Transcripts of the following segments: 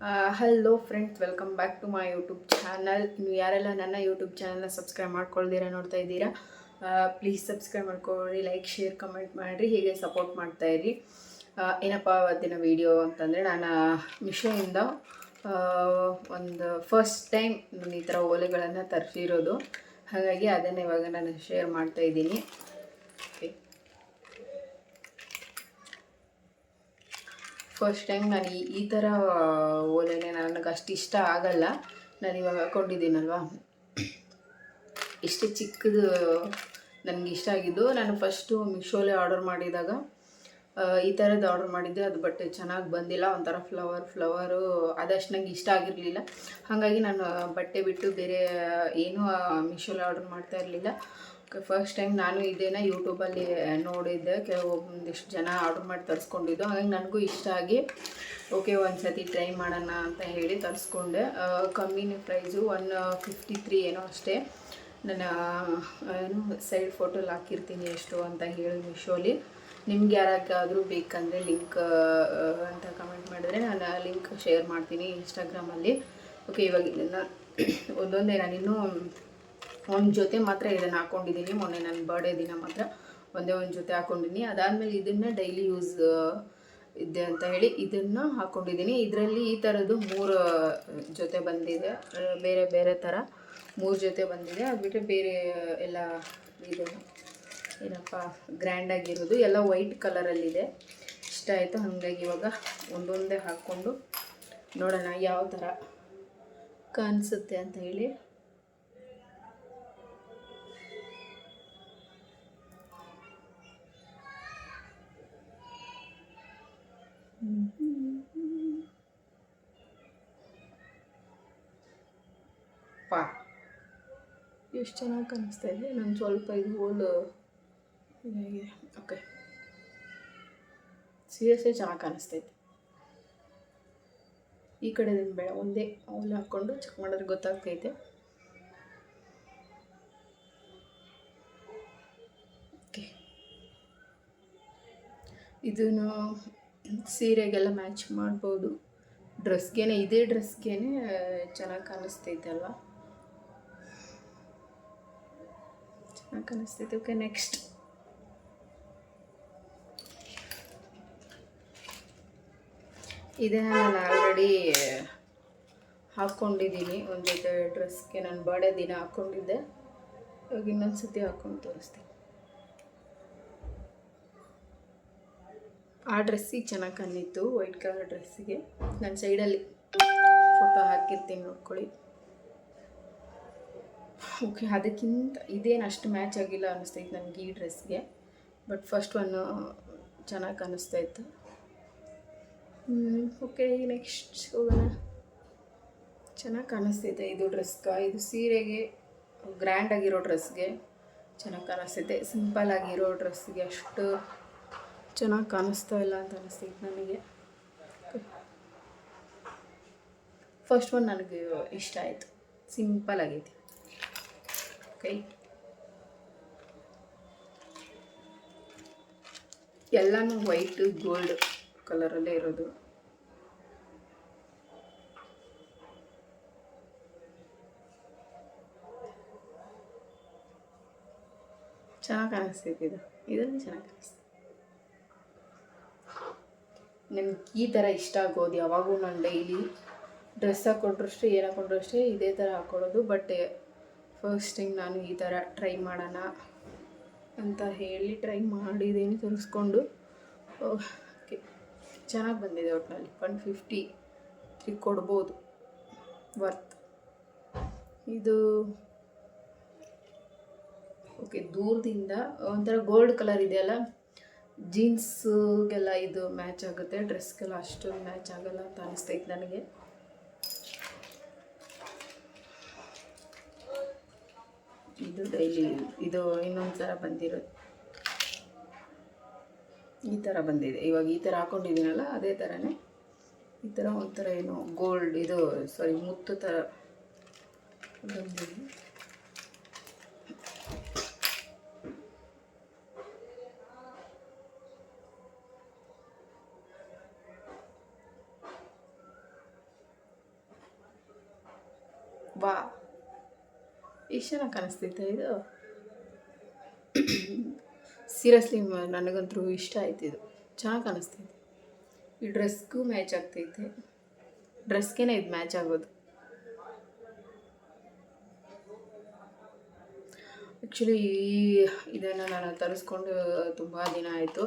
Hello friends welcome back to my YouTube channel ನೀವು ಯಾರೆಲ್ಲ ನನ್ನ ಯೂಟ್ಯೂಬ್ ಚಾನಲ್ನ ಸಬ್ಸ್ಕ್ರೈಬ್ ಮಾಡ್ಕೊಳ್ದಿರ ನೋಡ್ತಾ ಇದ್ದೀರಾ ಪ್ಲೀಸ್ ಸಬ್ಸ್ಕ್ರೈಬ್ ಮಾಡ್ಕೊಳ್ಳಿ ಲೈಕ್ ಶೇರ್ ಕಮೆಂಟ್ ಮಾಡಿರಿ, ಹೀಗೆ ಸಪೋರ್ಟ್ ಮಾಡ್ತಾ ಇರಿ ಏನಪ್ಪ ಅವತ್ತಿನ ವಿಡಿಯೋ ಅಂತಂದರೆ ನಾನು ಮಿಶೋಯಿಂದ ಒಂದು ಫಸ್ಟ್ ಟೈಮ್ ನಾನು ಈ ಥರ ಓಲೆಗಳನ್ನು ತರಿಸಿರೋದು. ಹಾಗಾಗಿ ಅದನ್ನು ಇವಾಗ ನಾನು ಶೇರ್ ಮಾಡ್ತಾ ಇದ್ದೀನಿ ಓಕೆ ಫಸ್ಟ್ ಟೈಮ್ ನಾನು ಈ ಈ ಥರ ಓಲೆನೆ ನನಗೆ ಅಷ್ಟು ಇಷ್ಟ ಆಗಲ್ಲ. ನಾನು ಇವಾಗ ಹಾಕೊಂಡಿದ್ದೀನಲ್ವಾ? ಇಷ್ಟೇ ಚಿಕ್ಕದು ನನಗೆ ಇಷ್ಟ ಆಗಿದ್ದು. ನಾನು ಫಸ್ಟು ಮಿಶೋಲೆ ಆರ್ಡರ್ ಮಾಡಿದಾಗ ಈ ಥರದ್ದು ಆರ್ಡರ್ ಮಾಡಿದ್ದೆ. ಅದು ಬಟ್ ಚೆನ್ನಾಗಿ ಬಂದಿಲ್ಲ. ಒಂಥರ ಫ್ಲವರ್ ಫ್ಲವರು ಅದಷ್ಟು ನಂಗೆ ಇಷ್ಟ ಆಗಿರಲಿಲ್ಲ. ಹಾಗಾಗಿ ನಾನು ಬಟ್ಟೆ ಬಿಟ್ಟು ಬೇರೆ ಏನೂ ಮಿಶೋಲೆ ಆರ್ಡರ್ ಮಾಡ್ತಾ ಇರಲಿಲ್ಲ. ಫಸ್ಟ್ ಟೈಮ್ ನಾನು ಇದೇನ ಯೂಟ್ಯೂಬಲ್ಲಿ ನೋಡಿದ್ದೆ. ಕೆಲವೊಂದಿಷ್ಟು ಜನ ಆರ್ಡರ್ ಮಾಡಿ ತರಿಸ್ಕೊಂಡಿದ್ದು. ಹಾಗಾಗಿ ನನಗೂ ಇಷ್ಟ ಆಗಿ, ಓಕೆ ಒಂದು ಸತಿ ಟ್ರೈ ಮಾಡೋಣ ಅಂತ ಹೇಳಿ ತರಿಸ್ಕೊಂಡೆ. ಕಮ್ಮಿ ಕಮ್ಮಿನೇ ಪ್ರೈಸು ಒನ್ ಫಿಫ್ಟಿ ತ್ರೀ ಏನೋ ಅಷ್ಟೇ. ನನ್ನ ಏನು ಸೈಡ್ ಫೋಟೋಲಿ ಹಾಕಿರ್ತೀನಿ ಎಷ್ಟು ಅಂತ ಹೇಳಿ ಮಿಶೋಲಿ ನಿಮ್ಗೆ ಯಾರಾಗಾದರೂ ಬೇಕಂದರೆ ಲಿಂಕ್ ಅಂತ ಕಮೆಂಟ್ ಮಾಡಿದ್ರೆ ನಾನು ಲಿಂಕ್ ಶೇರ್ ಮಾಡ್ತೀನಿ ಇನ್ಸ್ಟಾಗ್ರಾಮಲ್ಲಿ ಓಕೆ, ಇವಾಗ ಇದನ್ನು ಒಂದೊಂದೇ ನಾನಿನ್ನೂ ಒಂದು ಜೊತೆ ಮಾತ್ರ ಇದನ್ನು ಹಾಕ್ಕೊಂಡಿದ್ದೀನಿ ಮೊನ್ನೆ ನನ್ನ ಬರ್ಡೇ ದಿನ ಮಾತ್ರ ಒಂದೇ ಒಂದು ಜೊತೆ ಹಾಕ್ಕೊಂಡಿದ್ದೀನಿ ಅದಾದಮೇಲೆ ಇದನ್ನು ಡೈಲಿ ಯೂಸ್ ಇದೆ ಅಂತ ಹೇಳಿ ಇದನ್ನು ಹಾಕ್ಕೊಂಡಿದ್ದೀನಿ ಇದರಲ್ಲಿ ಈ ಥರದ್ದು ಮೂರು ಜೊತೆ ಬಂದಿದೆ. ಬೇರೆ ಬೇರೆ ಥರ ಮೂರು ಜೊತೆ ಬಂದಿದೆ. ಅದು ಬಿಟ್ಟರೆ ಬೇರೆ ಎಲ್ಲ ಇದು ಏನಪ್ಪ ಗ್ರ್ಯಾಂಡಾಗಿರೋದು ಎಲ್ಲ ವೈಟ್ ಕಲರಲ್ಲಿದೆ ಇಷ್ಟ ಆಯಿತು. ಹಾಗಾಗಿ ಇವಾಗ ಒಂದೊಂದೇ ಹಾಕ್ಕೊಂಡು ನೋಡೋಣ ಯಾವ ಥರ ಕಾಣಿಸುತ್ತೆ ಅಂತ ಹೇಳಿ. ಪಾ. ಎಷ್ಟು ಚೆನ್ನಾಗಿ ಕಾಣಿಸ್ತಾ ಇದೆ? ನಾನು ಸ್ವಲ್ಪ ಇದು ಹೋಲು ಇದಾಗಿದೆ. ಓಕೆ ಸೀರಿಯಸ್ಲಿ ಚೆನ್ನಾಗಿ ಕಾಣಿಸ್ತೈತೆ ಈ ಕಡೆದಿಂದ ಬೇಡ. ಒಂದೇ ಅವಲು ಹಾಕ್ಕೊಂಡು ಚೆಕ್ ಮಾಡಿದ್ರೆ ಗೊತ್ತಾಗ್ತೈತೆ ಇದನ್ನು ಸೀರೆಗೆಲ್ಲ ಮ್ಯಾಚ್ ಮಾಡ್ಬೋದು. ಡ್ರೆಸ್ಗೇನೆ, ಇದೇ ಡ್ರೆಸ್ಗೇನೆ ಚೆನ್ನಾಗಿ ಕಾಣಿಸ್ತೈತಲ್ವ ಚೆನ್ನಾಗಿ ಕಾಣಿಸ್ತೈತೆ. Okay, next. ಇದೇ ನಾನು ಆಲ್ರೆಡಿ ಹಾಕ್ಕೊಂಡಿದ್ದೀನಿ ಒಂದು ಜೊತೆ ಡ್ರೆಸ್ಗೆ ನಾನು ಬರ್ಡೇ ದಿನ ಹಾಕ್ಕೊಂಡಿದ್ದೆ ಇವಾಗ ಇನ್ನೊಂದು ಸತಿ ಹಾಕ್ಕೊಂಡು ತೋರಿಸ್ತೀನಿ. ಆ ಡ್ರೆಸ್ಸಿಗೆ ಚೆನ್ನಾಗಿ ಕಾಣಿತ್ತು ವೈಟ್ ಕಲರ್ ಡ್ರೆಸ್ಸಿಗೆ. ನನ್ನ ಸೈಡಲ್ಲಿ ಫೋಟೋ ಹಾಕಿರ್ತೀನಿ ನೋಡ್ಕೊಳ್ಳಿ. ಓಕೆ ಅದಕ್ಕಿಂತ ಇದೇನು ಅಷ್ಟು ಮ್ಯಾಚ್ ಆಗಿಲ್ಲ ಅನ್ನಿಸ್ತೈತೆ ನನಗೆ ಈ ಡ್ರೆಸ್ಗೆ ಬಟ್ ಫಸ್ಟ್ ಒನ್ನು ಚೆನ್ನಾಗಿ ಕಾಣಿಸ್ತಾ ಇತ್ತು. ಓಕೆ ನೆಕ್ಸ್ಟ್ ಹೋಗೋಣ. ಚೆನ್ನಾಗಿ ಕಾಣಿಸ್ತೈತೆ ಇದು ಡ್ರೆಸ್ಗೆ ಇದು ಸೀರೆಗೆ ಗ್ರ್ಯಾಂಡ್ ಆಗಿರೋ ಡ್ರೆಸ್ಗೆ ಚೆನ್ನಾಗಿ ಕಾಣಿಸ್ತೈತೆ ಸಿಂಪಲ್ ಆಗಿರೋ ಡ್ರೆಸ್ಗೆ ಅಷ್ಟು ಚೆನ್ನಾಗಿ ಕಾಣಿಸ್ತಾ ಇಲ್ಲ ಅಂತ ಅನಿಸ್ತೈತೆ ನನಗೆ. ಫಸ್ಟ್ ಒನ್ ನನಗೆ ಇಷ್ಟ ಆಯಿತು. ಸಿಂಪಲ್ ಆಗೈತಿ. ಕೈ ಎಲ್ಲನೂ ವೈಟ್ ಗೋಲ್ಡ್ ಕಲರಲ್ಲೇ ಇರೋದು. ಚೆನ್ನಾಗಿ ಕಾಣಿಸ್ತೈತಿ ಇದು. ಇದನ್ನು ಚೆನ್ನಾಗಿ ಕಾಣಿಸ್ತೈತೆ ನನಗೆ ಈ ಥರ ಇಷ್ಟ ಆಗೋದು, ಯಾವಾಗೂ ನಾನು ಡೈಲಿ ಡ್ರೆಸ್ ಹಾಕ್ಕೊಂಡ್ರು ಅಷ್ಟೇ ಏನು ಹಾಕೊಂಡ್ರು ಅಷ್ಟೇ ಇದೇ ಥರ ಹಾಕ್ಕೊಳ್ಳೋದು ಬಟ್ ಫಸ್ಟ್ ಟೈಮ್ ನಾನು ಈ ಥರ ಟ್ರೈ ಮಾಡೋಣ ಅಂತ ಹೇಳಿ ಟ್ರೈ ಮಾಡಿದ್ದೀನಿ ತರಿಸ್ಕೊಂಡು. ಓಕೆ ಚೆನ್ನಾಗಿ ಬಂದಿದೆ ಒಟ್ಟಿನಲ್ಲಿ ಒನ್ ಫಿಫ್ಟಿ ತ್ರೀ ಕೊಡ್ಬೋದು. ವರ್ತ್ ಇದು ಓಕೆ ದೂರದಿಂದ ಒಂಥರ ಗೋಲ್ಡ್ ಕಲರ್ ಇದೆಯಲ್ಲ ಜೀನ್ಸ್ಗೆಲ್ಲ ಇದು ಮ್ಯಾಚ್ ಆಗುತ್ತೆ, ಡ್ರೆಸ್ಗೆಲ್ಲ ಅಷ್ಟೊಂದು ಮ್ಯಾಚ್ ಆಗಲ್ಲ ಅಂತ ಅನಿಸ್ತೈತೆ ನನಗೆ. ಇದು ಡೈಲಿ, ಇದು ಇನ್ನೊಂದು ಥರ ಬಂದಿರೋದು. ಈ ಥರ ಬಂದಿದೆ. ಇವಾಗ ಈ ಥರ ಹಾಕೊಂಡಿದ್ದೀನಲ್ಲ, ಅದೇ ಥರನೇ ಈ ಥರ ಒಂಥರ ಏನು ಗೋಲ್ಡ್ ಇದು ಸಾರಿ ಮುತ್ತು ಥರ ಬಂದಿದೆ. ವಾ ಎಷ್ಟು ಚೆನ್ನಾಗಿ ಇದು? ಸೀರಿಯಸ್ಲಿ ನನಗಂತೂ ಇಷ್ಟ ಆಯ್ತು ಇದು ಚೆನ್ನಾಗಿ ಕಾಣಿಸ್ತೈತೆ ಈ ಡ್ರೆಸ್ಗೂ ಮ್ಯಾಚ್ ಆಗ್ತೈತೆ. ಡ್ರೆಸ್ಗೇನೆ ಇದು ಮ್ಯಾಚ್ ಆಗೋದು. ಆ್ಯಕ್ಚುಲಿ ಈ ಇದನ್ನು ನಾನು ತರಿಸ್ಕೊಂಡು ತುಂಬ ದಿನ ಆಯಿತು.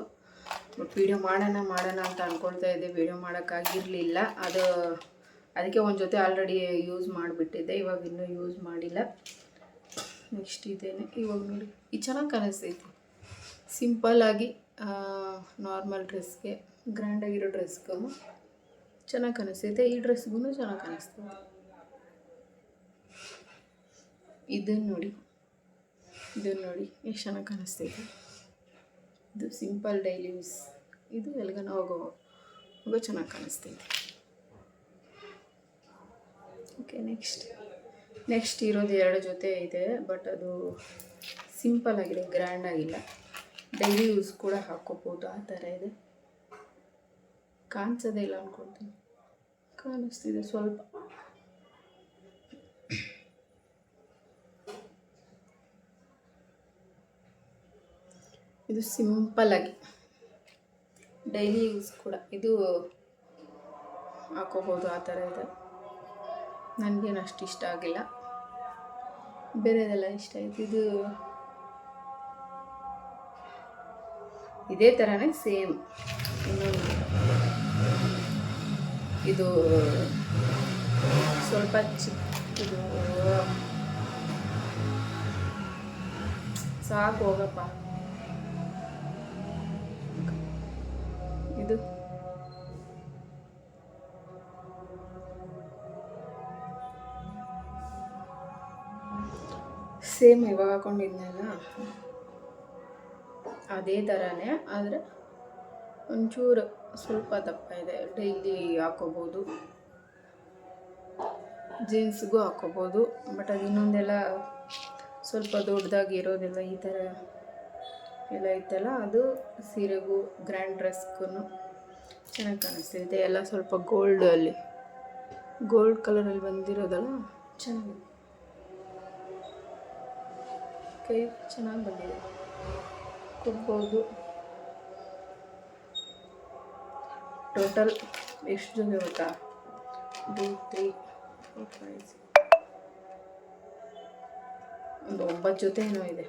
ವೀಡಿಯೋ ಮಾಡೋಣ ಮಾಡೋಣ ಅಂತ ಅಂದ್ಕೊಳ್ತಾ ಇದ್ದೆ. ವಿಡಿಯೋ ಮಾಡೋಕ್ಕಾಗಿರಲಿಲ್ಲ. ಅದು ಅದಕ್ಕೆ ಒಂದು ಜೊತೆ ಆಲ್ರೆಡಿ ಯೂಸ್ ಮಾಡಿಬಿಟ್ಟಿದ್ದೆ, ಇವಾಗ ಇನ್ನೂ ಯೂಸ್ ಮಾಡಿಲ್ಲ. ನೆಕ್ಸ್ಟ್ ಇದೇನೆ. ಇವಾಗ ನೋಡಿ ಇದು ಚೆನ್ನಾಗಿ ಕಾಣಿಸ್ತೈತಿ. ಸಿಂಪಲ್ಲಾಗಿ ನಾರ್ಮಲ್ ಡ್ರೆಸ್ಗೆ ಗ್ರ್ಯಾಂಡಾಗಿರೋ ಡ್ರೆಸ್ಗೂ ಚೆನ್ನಾಗಿ ಕಾಣಿಸ್ತೈತೆ. ಈ ಡ್ರೆಸ್ಗೂ ಚೆನ್ನಾಗಿ ಕಾಣಿಸ್ತೈತೆ ಇದನ್ನು ನೋಡಿ ಇದನ್ನು ನೋಡಿ, ಎಷ್ಟು ಚೆನ್ನಾಗಿ ಕಾಣಿಸ್ತೈತೆ. ಇದು ಸಿಂಪಲ್ ಡೈಲಿ ಯೂಸ್ ಇದು ಎಲ್ಗನ ಹೋಗೋ ಹೋಗೋ ಚೆನ್ನಾಗಿ ಕಾಣಿಸ್ತೈತೆ. ಓಕೆ ನೆಕ್ಸ್ಟ್ ನೆಕ್ಸ್ಟ್ ಇರೋದು ಎರಡು ಜೊತೆ ಇದೆ ಬಟ್ ಅದು ಸಿಂಪಲ್ ಆಗಿದೆ ಗ್ರ್ಯಾಂಡ್ ಆಗಿಲ್ಲ. ಡೈಲಿ ಯೂಸ್ ಕೂಡ ಹಾಕೋಬೋದು, ಆ ಥರ ಇದೆ. ಕಾಣಿಸೋದೇ ಇಲ್ಲ ಅಂದ್ಕೊಳ್ತೀನಿ ಕಾಣಿಸ್ತಿದೆ ಸ್ವಲ್ಪ. ಇದು ಸಿಂಪಲ್ಲಾಗಿ ಡೈಲಿ ಯೂಸ್ ಕೂಡ. ಇದು ಹಾಕೋಬೋದು, ಆ ಥರ ಇದೆ. ನನಗೇನು ಅಷ್ಟು ಇಷ್ಟ ಆಗಿಲ್ಲ. ಬೇರೆದೆಲ್ಲ ಇಷ್ಟ ಆಯಿತು. ಇದು ಇದೇ ಥರನೇ ಸೇಮ್. ಇನ್ನೊಂದು ಇದು ಸ್ವಲ್ಪ ಚಿಕ್ಕದು ಸಾಕು ಹೋಗಪ್ಪ. ಇದು ಸೇಮ್ ಇವಾಗ ಹಾಕೊಂಡಿದ್ನಲ್ಲ? ಅದೇ ಥರನೇ ಆದರೆ ಒಂಚೂರು ಸ್ವಲ್ಪ ದಪ್ಪ ಇದೆ. ಡೈಲಿ ಹಾಕೋಬೋದು. ಜೀನ್ಸ್ಗೂ ಹಾಕೋಬೋದು. ಬಟ್ ಅದು ಇನ್ನೊಂದೆಲ್ಲ ಸ್ವಲ್ಪ ದೊಡ್ಡದಾಗಿ ಇರೋದೆಲ್ಲ ಈ ಥರ ಎಲ್ಲ ಇತ್ತಲ್ಲ, ಅದು ಸೀರೆಗೂ ಗ್ರ್ಯಾಂಡ್ ಡ್ರೆಸ್ಗೂ ಚೆನ್ನಾಗಿ ಕಾಣಿಸ್ತಿದೆ. ಎಲ್ಲ ಸ್ವಲ್ಪ ಗೋಲ್ಡ್ ಅಲ್ಲಿ ಗೋಲ್ಡ್ ಕಲರಲ್ಲಿ ಬಂದಿರೋದಲ್ಲ ಚೆನ್ನಾಗಿದೆ ಕೈ ಚೆನ್ನಾಗಿ ಬಂದಿದೆ. ಕೊಡ್ಬೋದು. ಟೋಟಲ್ ಎಷ್ಟು ಜನ ಗೊತ್ತಾ ಟೂ ತ್ರೀ ಫೋರ್ ಫೈವ್ ಒಂದು ಒಂಬತ್ತು ಜೊತೆ ಏನೋ ಇದೆ.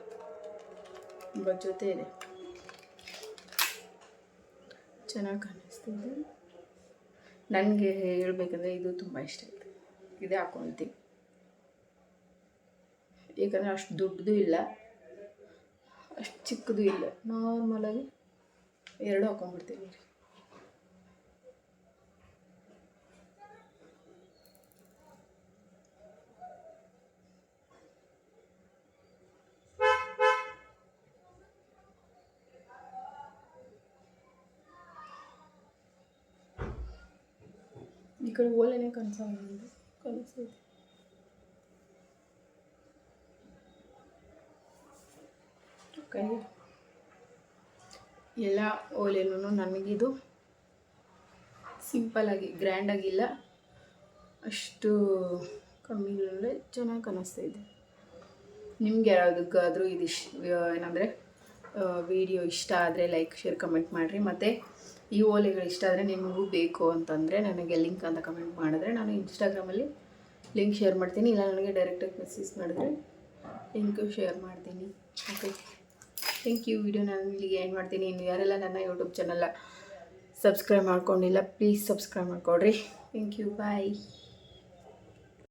ಒಂಬತ್ತು ಜೊತೆ ಇದೆ. ಚೆನ್ನಾಗಿ ಕಾಣಿಸ್ತಿದೆ. ನನಗೆ ಹೇಳಬೇಕಂದ್ರೆ ಇದು ತುಂಬ ಇಷ್ಟ ಆಯಿತು. ಇದೇ ಹಾಕೊಳ್ತೀನಿ ಏಕೆಂದರೆ ಅಷ್ಟು ದೊಡ್ಡದು ಇಲ್ಲ. ಅಷ್ಟು ಚಿಕ್ಕದು ಇಲ್ಲ. ನಾರ್ಮಲಾಗಿ ಎರಡು ಹಾಕೊಂಡ್ಬಿಡ್ತೀನಿ ರೀ ಈ ಕಡೆ ಓಲೆನೇ ಕನಸಾಗಿದೆ ಕನಸೈತೆ ಓಕೆ ಎಲ್ಲ ಓಲೆನೂ ನನಗಿದು ಸಿಂಪಲಾಗಿ ಗ್ರ್ಯಾಂಡಾಗಿಲ್ಲ ಅಷ್ಟು ಕಮ್ಮಿನಲ್ಲೇ ಚೆನ್ನಾಗಿ ಕಾಣಿಸ್ತಾ ಇದೆ. ನಿಮ್ಗೆ ಯಾರಾದಕ್ಕಾದರೂ ಇದು ಇಶ್ ಏನಂದರೆ ವಿಡಿಯೋ ಇಷ್ಟ ಆದರೆ ಲೈಕ್ ಶೇರ್ ಕಮೆಂಟ್ ಮಾಡಿರಿ. ಮತ್ತು ಈ ಓಲೆಗಳು ಇಷ್ಟ ಆದರೆ ನಿಮಗೂ ಬೇಕು ಅಂತಂದರೆ ನನಗೆ ಲಿಂಕ್ ಅಂತ ಕಮೆಂಟ್ ಮಾಡಿದ್ರೆ ನಾನು ಇನ್ಸ್ಟಾಗ್ರಾಮಲ್ಲಿ ಲಿಂಕ್ ಶೇರ್ ಮಾಡ್ತೀನಿ. ಇಲ್ಲ, ನನಗೆ ಡೈರೆಕ್ಟಾಗಿ ಮೆಸೇಜ್ ಮಾಡಿದ್ರೆ ಲಿಂಕು ಶೇರ್ ಮಾಡ್ತೀನಿ. ಓಕೆ ಥ್ಯಾಂಕ್ ಯು ವಿಡಿಯೋ ನಾನು ಇಲ್ಲಿಗೆ ಏನು ಮಾಡ್ತೀನಿ. ಇನ್ನು ಯಾರೆಲ್ಲ ನನ್ನ ಯೂಟ್ಯೂಬ್ ಚಾನಲ್ಲ ಸಬ್ಸ್ಕ್ರೈಬ್ ಮಾಡ್ಕೊಂಡಿಲ್ಲ please subscribe ಮಾಡ್ಕೊಡ್ರಿ. Thank you bye